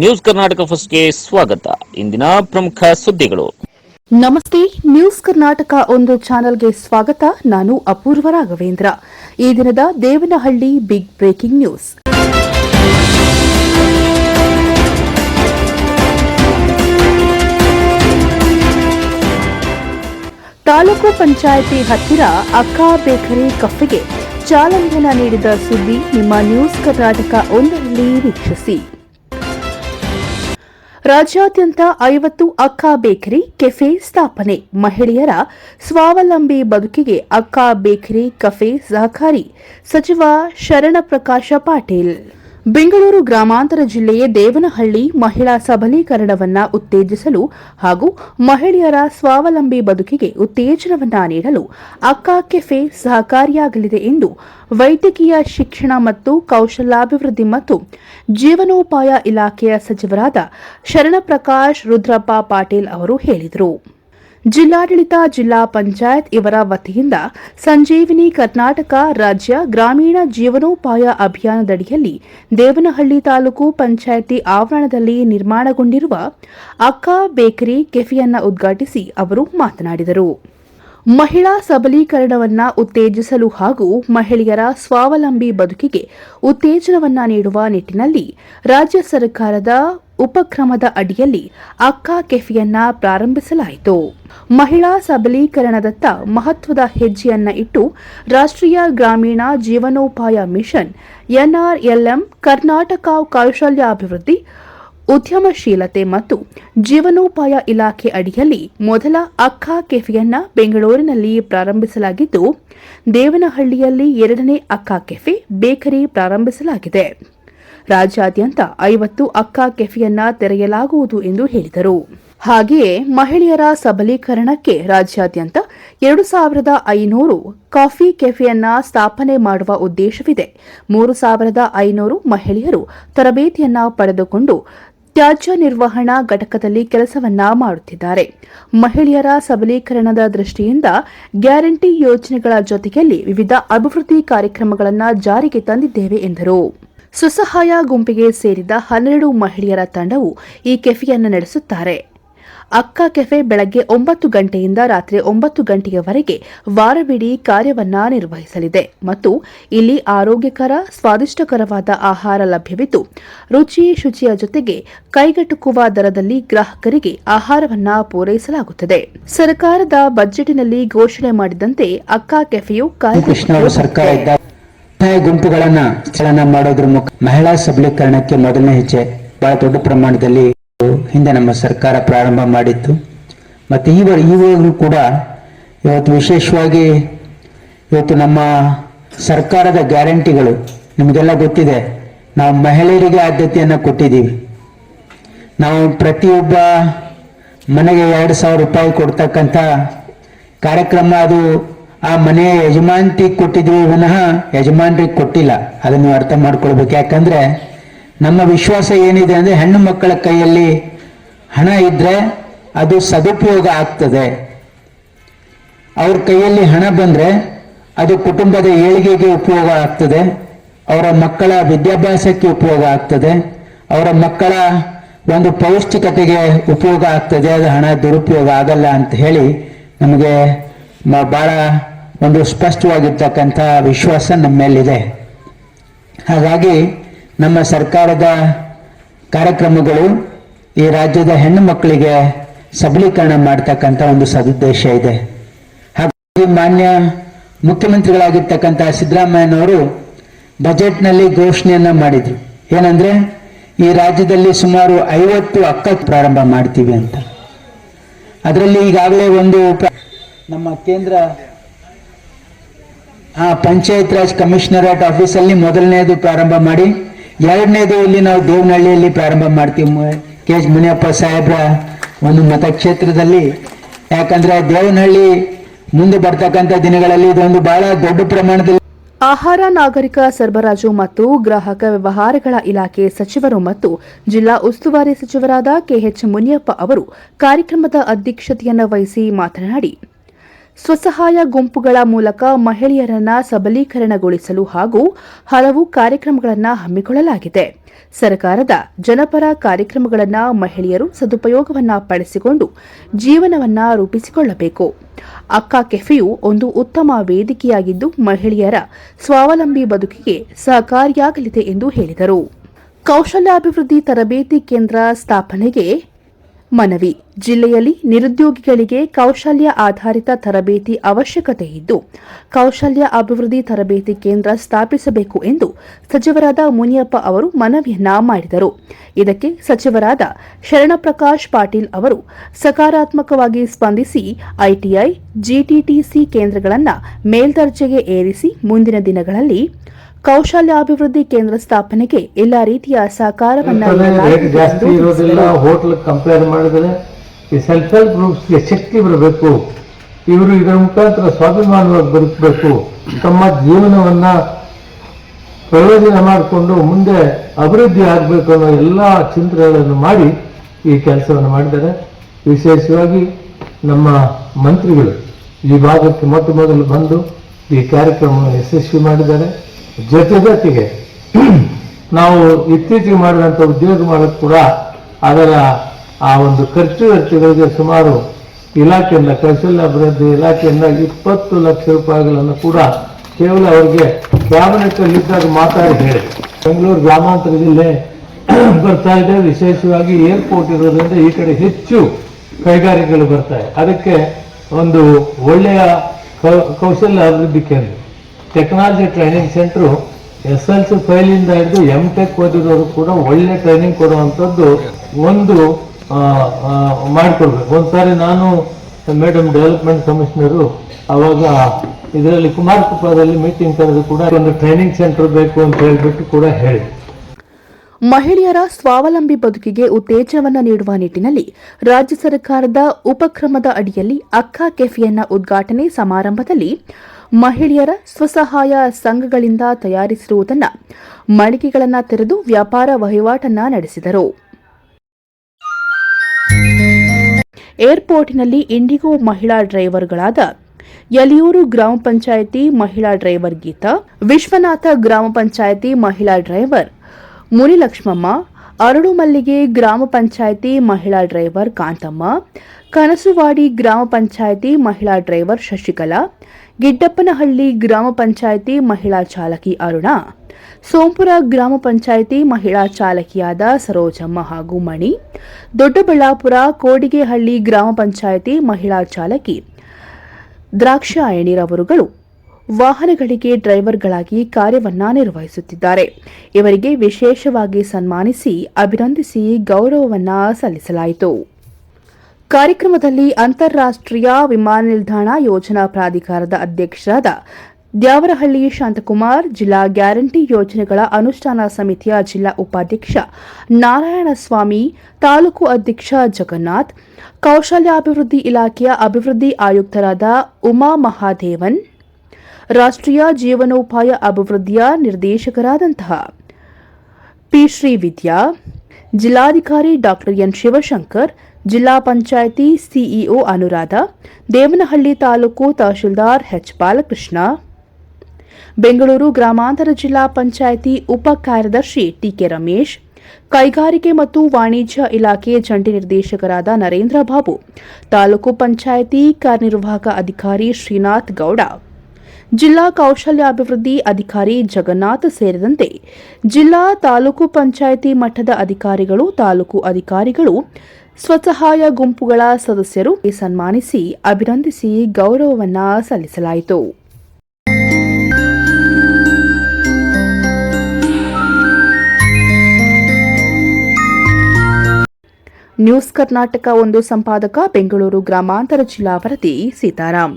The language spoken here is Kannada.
ನ್ಯೂಸ್ ಕರ್ನಾಟಕ ಫಸ್ಟ್ಗೆ ಸ್ವಾಗತ. ಇಂದಿನ ಪ್ರಮುಖ ಸುದ್ದಿಗಳು. ನಮಸ್ತೆ, ನ್ಯೂಸ್ ಕರ್ನಾಟಕ ಒಂದು ಚಾನೆಲ್ಗೆ ಸ್ವಾಗತ. ನಾನು ಅಪೂರ್ವ ರಾಘವೇಂದ್ರ. ಈ ದಿನದ Devanahalli big breaking news. Taluk panchayat ಹತ್ತಿರ ಅಕ್ಕಾ ಬೇಕರಿ ಕಫೆಗೆ ಚಾಲನೆಯನ್ನ ನೀಡಿದ ಸುದ್ದಿ ನಿಮ್ಮ ನ್ಯೂಸ್ ಕರ್ನಾಟಕ ಒಂದರಲ್ಲಿ ವೀಕ್ಷಿಸಿ. ರಾಜ್ಯಾದ್ಯಂತ ಐವತ್ತು ಅಕ್ಕಾ ಬೇಕರಿ, ಕೆಫೆ ಸ್ಥಾಪನೆ. ಮಹಿಳೆಯರ ಸ್ವಾವಲಂಬಿ ಬದುಕಿಗೆ ಅಕ್ಕಾ ಬೇಕರಿ, ಕೆಫೆ, ಸಹಕಾರಿ ಸಚಿವ ಶರಣಪ್ರಕಾಶ ಪಾಟೀಲ್. ಬೆಂಗಳೂರು ಗ್ರಾಮಾಂತರ ಜಿಲ್ಲೆಯ ದೇವನಹಳ್ಳಿ ಮಹಿಳಾ ಸಬಲೀಕರಣವನ್ನ ಉತ್ತೇಜಿಸಲು ಹಾಗೂ ಮಹಿಳೆಯರ ಸ್ವಾವಲಂಬಿ ಬದುಕಿಗೆ ಉತ್ತೇಜನವನ್ನ ನೀಡಲು ಅಕ್ಕಾ ಕೆಫೆ ಸಹಕಾರಿಯಾಗಲಿದೆ ಎಂದು ವೈದ್ಯಕೀಯ ಶಿಕ್ಷಣ ಮತ್ತು ಕೌಶಲ್ಯಾಭಿವೃದ್ಧಿ ಮತ್ತು ಜೀವನೋಪಾಯ ಇಲಾಖೆಯ ಸಚಿವರಾದ ಶರಣಪ್ರಕಾಶ್ ರುದ್ರಪ್ಪ ಪಾಟೀಲ್ ಅವರು ಹೇಳಿದರು. ಜಿಲ್ಲಾಡಳಿತ ಜಿಲ್ಲಾ ಪಂಚಾಯತ್ ಇವರ ವತಿಯಿಂದ ಸಂಜೀವಿನಿ ಕರ್ನಾಟಕ ರಾಜ್ಯ ಗ್ರಾಮೀಣ ಜೀವನೋಪಾಯ ಅಭಿಯಾನದಡಿಯಲ್ಲಿ ದೇವನಹಳ್ಳಿ ತಾಲೂಕು ಪಂಚಾಯಿತಿ ಆವರಣದಲ್ಲಿ ನಿರ್ಮಾಣಗೊಂಡಿರುವ ಅಕ್ಕ ಬೇಕರಿ ಕೆಫೆಯನ್ನು ಉದ್ಘಾಟಿಸಿ ಅವರು ಮಾತನಾಡಿದರು. ಮಹಿಳಾ ಸಬಲೀಕರಣವನ್ನ ಉತ್ತೇಜಿಸಲು ಹಾಗೂ ಮಹಿಳೆಯರ ಸ್ವಾವಲಂಬಿ ಬದುಕಿಗೆ ಉತ್ತೇಜನವನ್ನ ನೀಡುವ ನಿಟ್ಟಿನಲ್ಲಿ ರಾಜ್ಯ ಸರ್ಕಾರದ ಉಪಕ್ರಮದ ಅಡಿಯಲ್ಲಿ ಅಕ್ಕಾ ಕೆಫೆಯನ್ನ ಪ್ರಾರಂಭಿಸಲಾಯಿತು. ಮಹಿಳಾ ಸಬಲೀಕರಣದತ್ತ ಮಹತ್ವದ ಹೆಜ್ಜೆಯನ್ನ ಇಟ್ಟು ರಾಷ್ಟ್ರೀಯ ಗ್ರಾಮೀಣ ಜೀವನೋಪಾಯ ಮಿಷನ್, ಎನ್ಆರ್ಎಲ್ಎಂ, ಕರ್ನಾಟಕ ಕೌಶಲ್ಯಾಭಿವೃದ್ಧಿ, ಉದ್ಯಮಶೀಲತೆ ಮತ್ತು ಜೀವನೋಪಾಯ ಇಲಾಖೆ ಅಡಿಯಲ್ಲಿ ಮೊದಲ ಅಕ್ಕಾ ಕೆಫೆಯನ್ನ ಬೆಂಗಳೂರಿನಲ್ಲಿ ಪ್ರಾರಂಭಿಸಲಾಗಿದ್ದು, ದೇವನಹಳ್ಳಿಯಲ್ಲಿ ಎರಡನೇ ಅಕ್ಕಾ ಕೆಫೆ ಬೇಕರಿ ಪ್ರಾರಂಭಿಸಲಾಗಿದೆ. ರಾಜ್ಯಾದ್ಯಂತ ಐವತ್ತು ಅಕ್ಕ ಕೆಫೆಯನ್ನ ತೆರೆಯಲಾಗುವುದು ಎಂದು ಹೇಳಿದರು. ಹಾಗೆಯೇ ಮಹಿಳೆಯರ ಸಬಲೀಕರಣಕ್ಕೆ ರಾಜ್ಯಾದ್ಯಂತ ಎರಡು ಸಾವಿರದ ಐನೂರು ಕಾಫಿ ಕೆಫೆಯನ್ನ ಸ್ಥಾಪನೆ ಮಾಡುವ ಉದ್ದೇಶವಿದೆ. ಮೂರು ಸಾವಿರದ ಐನೂರು ಮಹಿಳೆಯರು ತರಬೇತಿಯನ್ನ ಪಡೆದುಕೊಂಡು ತ್ಯಾಜ್ಯ ನಿರ್ವಹಣಾ ಘಟಕದಲ್ಲಿ ಕೆಲಸವನ್ನ ಮಾಡುತ್ತಿದ್ದಾರೆ. ಮಹಿಳೆಯರ ಸಬಲೀಕರಣದ ದೃಷ್ಟಿಯಿಂದ ಗ್ಯಾರಂಟಿ ಯೋಜನೆಗಳ ಜೊತೆಯಲ್ಲಿ ವಿವಿಧ ಅಭಿವೃದ್ಧಿ ಕಾರ್ಯಕ್ರಮಗಳನ್ನು ಜಾರಿಗೆ ತಂದಿದ್ದೇವೆ ಎಂದರು. ಸ್ವಸಹಾಯ ಗುಂಪಿಗೆ ಸೇರಿದ ಹನ್ನೆರಡು ಮಹಿಳೆಯರ ತಂಡವು ಈ ಕೆಫೆಯನ್ನು ನಡೆಸುತ್ತಾರೆ. ಅಕ್ಕ ಕೆಫೆ ಬೆಳಗ್ಗೆ ಒಂಬತ್ತು ಗಂಟೆಯಿಂದ ರಾತ್ರಿ ಒಂಬತ್ತು ಗಂಟೆಯವರೆಗೆ ವಾರವಿಡೀ ಕಾರ್ಯವನ್ನ ನಿರ್ವಹಿಸಲಿದೆ ಮತ್ತು ಇಲ್ಲಿ ಆರೋಗ್ಯಕರ, ಸ್ವಾದಿಷ್ಟಕರವಾದ ಆಹಾರ ಲಭ್ಯವಿದ್ದು, ರುಚಿ ಶುಚಿಯ ಜೊತೆಗೆ ಕೈಗೆಟುಕುವ ದರದಲ್ಲಿ ಗ್ರಾಹಕರಿಗೆ ಆಹಾರವನ್ನ ಪೂರೈಸಲಾಗುತ್ತದೆ. ಸರ್ಕಾರದ ಬಜೆಟ್ನಲ್ಲಿ ಘೋಷಣೆ ಮಾಡಿದಂತೆ ಅಕ್ಕ ಕೆಫೆಯು ಕಾರ್ಯ ಸಹಾಯ ಗುಂಪುಗಳನ್ನ ಚಲನ ಮಾಡೋದ್ರ ಮುಖ ಮಹಿಳಾ ಸಬಲೀಕರಣಕ್ಕೆ ಮೊದಲನೇ ಹೆಜ್ಜೆ. ಬಹಳ ದೊಡ್ಡ ಪ್ರಮಾಣದಲ್ಲಿ ಹಿಂದೆ ನಮ್ಮ ಸರ್ಕಾರ ಪ್ರಾರಂಭ ಮಾಡಿತ್ತು. ಮತ್ತೆ ಈವ ಈವಾಗಲೂ ಕೂಡ ಇವತ್ತು ವಿಶೇಷವಾಗಿ ಇವತ್ತು ನಮ್ಮ ಸರ್ಕಾರದ ಗ್ಯಾರಂಟಿಗಳು ನಿಮಗೆಲ್ಲ ಗೊತ್ತಿದೆ. ನಾವು ಮಹಿಳೆಯರಿಗೆ ಆದ್ಯತೆಯನ್ನು ಕೊಟ್ಟಿದ್ದೀವಿ. ನಾವು ಪ್ರತಿಯೊಬ್ಬ ಮನೆಗೆ ಎರಡು ಸಾವಿರ ರೂಪಾಯಿ ಕೊಡ್ತಕ್ಕಂಥ ಕಾರ್ಯಕ್ರಮ ಅದು ಆ ಮನೆ ಯಜಮಾನ್ತಿ ಕೊಟ್ಟಿದ್ರು ವಿನಃ ಯಜಮಾನ್ರಿಗೆ ಕೊಟ್ಟಿಲ್ಲ. ಅದನ್ನು ಅರ್ಥ ಮಾಡ್ಕೊಳ್ಬೇಕು. ಯಾಕಂದ್ರೆ ನಮ್ಮ ವಿಶ್ವಾಸ ಏನಿದೆ ಅಂದ್ರೆ ಹೆಣ್ಣು ಮಕ್ಕಳ ಕೈಯಲ್ಲಿ ಹಣ ಇದ್ರೆ ಅದು ಸದುಪಯೋಗ ಆಗ್ತದೆ. ಅವ್ರ ಕೈಯಲ್ಲಿ ಹಣ ಬಂದ್ರೆ ಅದು ಕುಟುಂಬದ ಏಳಿಗೆಗೆ ಉಪಯೋಗ ಆಗ್ತದೆ. ಅವರ ಮಕ್ಕಳ ವಿದ್ಯಾಭ್ಯಾಸಕ್ಕೆ ಉಪಯೋಗ ಆಗ್ತದೆ. ಅವರ ಮಕ್ಕಳ ಒಂದು ಪೌಷ್ಟಿಕತೆಗೆ ಉಪಯೋಗ ಆಗ್ತದೆ. ಅದು ಹಣ ದುರುಪಯೋಗ ಆಗಲ್ಲ ಅಂತ ಹೇಳಿ ನಮಗೆ ಭಾಳ ಒಂದು ಸ್ಪಷ್ಟವಾಗಿರ್ತಕ್ಕಂಥ ವಿಶ್ವಾಸ ನಮ್ಮ ಮೇಲಿದೆ ಹಾಗಾಗಿ ನಮ್ಮ ಸರ್ಕಾರದ ಕಾರ್ಯಕ್ರಮಗಳು ಈ ರಾಜ್ಯದ ಹೆಣ್ಣು ಮಕ್ಕಳಿಗೆ ಸಬಲೀಕರಣ ಮಾಡ್ತಕ್ಕಂಥ ಒಂದು ಸದುದ್ದೇಶ ಇದೆ. ಹಾಗಾಗಿ ಮಾನ್ಯ ಮುಖ್ಯಮಂತ್ರಿಗಳಾಗಿರ್ತಕ್ಕಂಥ ಸಿದ್ದರಾಮಯ್ಯನವರು ಬಜೆಟ್ನಲ್ಲಿ ಘೋಷಣೆಯನ್ನ ಮಾಡಿದ್ರು. ಏನಂದ್ರೆ, ಈ ರಾಜ್ಯದಲ್ಲಿ ಸುಮಾರು ಐವತ್ತು ಅಕ್ಕ ಪ್ರಾರಂಭ ಮಾಡ್ತೀವಿ ಅಂತ. ಅದರಲ್ಲಿ ಈಗಾಗಲೇ ಒಂದು ನಮ್ಮ ಕೇಂದ್ರ ಆ ಪಂಚಾಯತ್ ರಾಜ್ ಕಮಿಷನರೇಟ್ ಆಫೀಸಲ್ಲಿ ಮೊದಲನೇದು ಪ್ರಾರಂಭ ಮಾಡಿ, ಎರಡನೇದು ಇಲ್ಲಿ ನಾವು ದೇವನಹಳ್ಳಿಯಲ್ಲಿ ಪ್ರಾರಂಭ ಮಾಡ್ತೀವಿ. ಕೆ ಎಚ್ ಮುನಿಯಪ್ಪ ಸಾಹೇಬ್ರ ಒಂದು ಮತಕ್ಷೇತ್ರದಲ್ಲಿ. ಯಾಕಂದ್ರೆ ದೇವನಹಳ್ಳಿ ಮುಂದೆ ಬರ್ತಕ್ಕಂಥ ದಿನಗಳಲ್ಲಿ ಇದೊಂದು ಬಹಳ ದೊಡ್ಡ ಪ್ರಮಾಣದಲ್ಲಿ ಆಹಾರ, ನಾಗರಿಕ ಸರಬರಾಜು ಮತ್ತು ಗ್ರಾಹಕ ವ್ಯವಹಾರಗಳ ಇಲಾಖೆ ಸಚಿವರು ಮತ್ತು ಜಿಲ್ಲಾ ಉಸ್ತುವಾರಿ ಸಚಿವರಾದ ಕೆಎಚ್ ಮುನಿಯಪ್ಪ ಅವರು ಕಾರ್ಯಕ್ರಮದ ಅಧ್ಯಕ್ಷತೆಯನ್ನು ವಹಿಸಿ ಮಾತನಾಡಿ. ಸ್ವಸಹಾಯ ಗುಂಪುಗಳ ಮೂಲಕ ಮಹಿಳೆಯರನ್ನ ಸಬಲೀಕರಣಗೊಳಿಸಲು ಹಾಗೂ ಹಲವು ಕಾರ್ಯಕ್ರಮಗಳನ್ನು ಹಮ್ಮಿಕೊಳ್ಳಲಾಗಿದೆ. ಸರ್ಕಾರದ ಜನಪರ ಕಾರ್ಯಕ್ರಮಗಳನ್ನು ಮಹಿಳೆಯರು ಸದುಪಯೋಗವನ್ನ ಪಡಿಸಿಕೊಂಡು ಜೀವನವನ್ನ ರೂಪಿಸಿಕೊಳ್ಳಬೇಕು. ಅಕ್ಕ ಕೆಫೆಯು ಒಂದು ಉತ್ತಮ ವೇದಿಕೆಯಾಗಿದ್ದು ಮಹಿಳೆಯರ ಸ್ವಾವಲಂಬಿ ಬದುಕಿಗೆ ಸಹಕಾರಿಯಾಗಲಿದೆ ಎಂದು ಹೇಳಿದರು. ಕೌಶಲ್ಯಾಭಿವೃದ್ಧಿ ತರಬೇತಿ ಕೇಂದ್ರ ಸ್ಥಾಪನೆಗೆ ಮನವಿ. ಜಿಲ್ಲೆಯಲ್ಲಿ ನಿರುದ್ಯೋಗಿಗಳಿಗೆ ಕೌಶಲ್ಯ ಆಧಾರಿತ ತರಬೇತಿ ಅವಶ್ಯಕತೆ ಇದ್ದು, ಕೌಶಲ್ಯ ಅಭಿವೃದ್ಧಿ ತರಬೇತಿ ಕೇಂದ್ರ ಸ್ಥಾಪಿಸಬೇಕು ಎಂದು ಸಚಿವರಾದ ಮುನಿಯಪ್ಪ ಅವರು ಮನವಿಯನ್ನ ಮಾಡಿದರು. ಇದಕ್ಕೆ ಸಚಿವರಾದ ಶರಣಪ್ರಕಾಶ್ ಪಾಟೀಲ್ ಅವರು ಸಕಾರಾತ್ಮಕವಾಗಿ ಸ್ಪಂದಿಸಿ ಐಟಿಐ, ಜಿಟಿಟಿಸಿ ಕೇಂದ್ರಗಳನ್ನು ಮೇಲ್ದರ್ಜೆಗೆ ಏರಿಸಿ ಮುಂದಿನ ದಿನಗಳಲ್ಲಿ ಕೌಶಲ್ಯಾಭಿವೃದ್ಧಿ ಕೇಂದ್ರ ಸ್ಥಾಪನೆಗೆ ಎಲ್ಲ ರೀತಿಯ ಸಹಕಾರವನ್ನು ಜಾಸ್ತಿ ಇರೋದಿಲ್ಲ. ಹೋಟ್ಲ್ ಕಂಪೇರ್ ಮಾಡಿದರೆ ಈ ಸೆಲ್ಫ್ ಹೆಲ್ಪ್ ಗ್ರೂಪ್ಸ್ಗೆ ಶಕ್ತಿ ಬರಬೇಕು. ಇವರು ಇದರ ಮುಖಾಂತರ ಸ್ವಾಭಿಮಾನವಾಗಿ ಬದುಕಬೇಕು. ತಮ್ಮ ಜೀವನವನ್ನ ಪ್ರಯೋಜನ ಮಾಡಿಕೊಂಡು ಮುಂದೆ ಅಭಿವೃದ್ಧಿ ಆಗಬೇಕು ಅನ್ನೋ ಎಲ್ಲ ಚಿಂತನೆಗಳನ್ನು ಮಾಡಿ ಈ ಕೆಲಸವನ್ನು ಮಾಡಿದ್ದಾರೆ. ವಿಶೇಷವಾಗಿ ನಮ್ಮ ಮಂತ್ರಿಗಳು ಈ ಭಾಗಕ್ಕೆ ಮೊಟ್ಟ ಮೊದಲು ಬಂದು ಈ ಕಾರ್ಯಕ್ರಮವನ್ನು ಯಶಸ್ವಿ ಮಾಡಿದ್ದಾರೆ. ಜೊತೆ ಜೊತೆಗೆ ನಾವು ಇತ್ತೀಚೆಗೆ ಮಾಡಿದಂಥ ಉದ್ಯೋಗ ಮಾಡೋದು ಕೂಡ ಅದರ ಆ ಒಂದು ಖರ್ಚು ವೆಚ್ಚಗಳಿಗೆ ಸುಮಾರು ಇಲಾಖೆಯಿಂದ ಕೌಶಲ್ಯ ಅಭಿವೃದ್ಧಿ ಇಲಾಖೆಯಿಂದ ಇಪ್ಪತ್ತು ಲಕ್ಷ ರೂಪಾಯಿಗಳನ್ನು ಕೂಡ ಕೇವಲ ಅವರಿಗೆ ಕ್ಯಾಬಿನೆಟ್ ಅಲ್ಲಿ ಇದ್ದಾಗ ಮಾತಾಡಿ ಹೇಳಿ ಬೆಂಗಳೂರು ಗ್ರಾಮಾಂತರ ಜಿಲ್ಲೆ ಬರ್ತಾ ಇದೆ. ವಿಶೇಷವಾಗಿ ಏರ್ಪೋರ್ಟ್ ಇರೋದ್ರಿಂದ ಈ ಕಡೆ ಹೆಚ್ಚು ಕೈಗಾರಿಕೆಗಳು ಬರ್ತಾ ಇದೆ. ಅದಕ್ಕೆ ಒಂದು ಒಳ್ಳೆಯ ಕೌಶಲ್ಯ ಅಭಿವೃದ್ಧಿ ಕೇಂದ್ರ. Technology training centre S L C ಫೈಲಿಂದ ಹಿಡಿದು ಎಂ ಟೆಕ್ ಓದಿರೋರು ಕೂಡ ಒಳ್ಳೆ ಟ್ರೈನಿಂಗ್ ಕೊಡುವಂಥದ್ದು ಒಂದು ಆ, ಒಂದು ಮಾಡಿಕೊಡ್ಬೇಕು ಒಂದ್ಸಾರಿ ನಾನು ಮೇಡಮ್ ಡೆವಲಪ್ಮೆಂಟ್ ಕಮಿಷನರು ಅವಾಗ ಇದರಲ್ಲಿ ಕುಮಾರಕೃಪದಲ್ಲಿ ಮೀಟಿಂಗ್ ಕರೆದು ಕೂಡ ಒಂದು ಟ್ರೈನಿಂಗ್ ಸೆಂಟರ್ ಬೇಕು ಅಂತ ಹೇಳಿಬಿಟ್ಟು ಕೂಡ ಹೇಳಿ ಮಹಿಳೆಯರ ಸ್ವಾವಲಂಬಿ ಬದುಕಿಗೆ ಉತ್ತೇಜನವನ್ನು ನೀಡುವ ನಿಟ್ಟಿನಲ್ಲಿ ರಾಜ್ಯ ಸರ್ಕಾರದ ಉಪಕ್ರಮದ ಅಡಿಯಲ್ಲಿ ಅಕ್ಕ ಕೆಫೆಯನ್ನ ಉದ್ಘಾಟನೆ ಸಮಾರಂಭದಲ್ಲಿ ಮಹಿಳೆಯರ ಸ್ವಸಹಾಯ ಸಂಘಗಳಿಂದ ತಯಾರಿಸಿರುವುದನ್ನು ಮಳಿಗೆಗಳನ್ನು ತೆರೆದು ವ್ಯಾಪಾರ ವಹಿವಾಟನ್ನ ನಡೆಸಿದರು. ಏರ್ಪೋರ್ಟ್ನಲ್ಲಿ ಇಂಡಿಗೋ ಮಹಿಳಾ ಡ್ರೈವರ್ಗಳಾದ ಯಲಿಯೂರು ಗ್ರಾಮ ಪಂಚಾಯಿತಿ ಮಹಿಳಾ ಡ್ರೈವರ್ ಗೀತಾ, ವಿಶ್ವನಾಥ ಗ್ರಾಮ ಪಂಚಾಯಿತಿ ಮಹಿಳಾ ಡ್ರೈವರ್ ಮುನಿಲಕ್ಷ್ಮಮ್ಮ, ಅರಳುಮಲ್ಲಿಗೆ ಗ್ರಾಮ ಪಂಚಾಯಿತಿ ಮಹಿಳಾ ಡ್ರೈವರ್ ಕಾಂತಮ್ಮ, ಕನಸುವಾಡಿ ಗ್ರಾಮ ಪಂಚಾಯಿತಿ ಮಹಿಳಾ ಡ್ರೈವರ್ ಶಶಿಕಲಾ ಗಿಡ್ಡಪ್ಪನಹಳ್ಳಿ ಗ್ರಾಮ ಪಂಚಾಯಿತಿ ಮಹಿಳಾ ಚಾಲಕಿ ಅರುಣ, ಸೋಂಪುರ ಗ್ರಾಮ ಪಂಚಾಯಿತಿ ಮಹಿಳಾ ಚಾಲಕಿಯಾದ ಸರೋಜಮ್ಮ ಹಾಗೂ ಮಣಿ, ದೊಡ್ಡಬಳ್ಳಾಪುರ ಕೋಡಿಗೆಹಳ್ಳಿ ಗ್ರಾಮ ಪಂಚಾಯಿತಿ ಮಹಿಳಾ ಚಾಲಕಿ ದ್ರಾಕ್ಷಾಯಣಿರವರುಗಳು ವಾಹನಗಳಿಗೆ ಡ್ರೈವರ್ಗಳಾಗಿ ಕಾರ್ಯವನ್ನ ನಿರ್ವಹಿಸುತ್ತಿದ್ದಾರೆ. ಇವರಿಗೆ ವಿಶೇಷವಾಗಿ ಸನ್ಮಾನಿಸಿ, ಅಭಿನಂದಿಸಿ ಗೌರವವನ್ನ ಸಲ್ಲಿಸಲಾಯಿತು. ಕಾರ್ಯಕ್ರಮದಲ್ಲಿ ಅಂತಾರಾಷ್ಟ್ರೀಯ ವಿಮಾನ ನಿಲ್ದಾಣ ಯೋಜನಾ ಪ್ರಾಧಿಕಾರದ ಅಧ್ಯಕ್ಷರಾದ ದ್ಯಾವರಹಳ್ಳಿ ಶಾಂತಕುಮಾರ್, ಜಿಲ್ಲಾ ಗ್ಯಾರಂಟಿ ಯೋಜನೆಗಳ ಅನುಷ್ಠಾನ ಸಮಿತಿಯ ಜಿಲ್ಲಾ ಉಪಾಧ್ಯಕ್ಷ ನಾರಾಯಣಸ್ವಾಮಿ, ತಾಲೂಕು ಅಧ್ಯಕ್ಷ ಜಗನ್ನಾಥ್, ಕೌಶಲ್ಯಾಭಿವೃದ್ಧಿ ಇಲಾಖೆಯ ಅಭಿವೃದ್ಧಿ ಆಯುಕ್ತರಾದ ಉಮಾ ಮಹಾದೇವನ್, ರಾಷ್ಟ್ರೀಯ ಜೀವನೋಪಾಯ ಅಭಿವೃದ್ಧಿಯ ನಿರ್ದೇಶಕರಾದಂತಹ ಪಿ ಶ್ರೀ ವಿದ್ಯಾ ಜಿಲ್ಲಾಧಿಕಾರಿ ಡಾಕ್ಟರ್ ಎನ್ ಶಿವಶಂಕರ್ ಜಿಲ್ಲಾ ಪಂಚಾಯಿತಿ ಸಿಇಒ ಅನುರಾಧ, ದೇವನಹಳ್ಳಿ ತಾಲೂಕು ತಹಶೀಲ್ದಾರ್ ಎಚ್ ಬಾಲಕೃಷ್ಣ. ಬೆಂಗಳೂರು ಗ್ರಾಮಾಂತರ ಜಿಲ್ಲಾ ಪಂಚಾಯಿತಿ ಉಪ ಕಾರ್ಯದರ್ಶಿ ಟಿಕೆ ರಮೇಶ್, ಕೈಗಾರಿಕೆ ಮತ್ತು ವಾಣಿಜ್ಯ ಇಲಾಖೆ ಜಂಟಿ ನಿರ್ದೇಶಕರಾದ ನರೇಂದ್ರ ಬಾಬು, ತಾಲೂಕು ಪಂಚಾಯಿತಿ ಕಾರ್ಯನಿರ್ವಾಹಕ ಅಧಿಕಾರಿ ಶ್ರೀನಾಥ್ ಗೌಡ. ಜಿಲ್ಲಾ ಕೌಶಲ್ಯಾಭಿವೃದ್ಧಿ ಅಧಿಕಾರಿ ಜಗನ್ನಾಥ್ ಸೇರಿದಂತೆ ಜಿಲ್ಲಾ ತಾಲೂಕು ಪಂಚಾಯಿತಿ ಮಟ್ಟದ ಅಧಿಕಾರಿಗಳು, ತಾಲೂಕು ಅಧಿಕಾರಿಗಳು ಸ್ವಸಹಾಯ ಗುಂಪುಗಳ ಸದಸ್ಯರು ಸನ್ಮಾನಿಸಿ ಅಭಿನಂದಿಸಿ ಗೌರವವನ್ನ ಸಲ್ಲಿಸಲಾಯಿತು. ನ್ಯೂಸ್ ಕರ್ನಾಟಕ ಒಂದು ಸಂಪಾದಕ, ಬೆಂಗಳೂರು ಗ್ರಾಮಾಂತರ ಜಿಲ್ಲಾ ವರದಿ ಸೀತಾರಾಮ್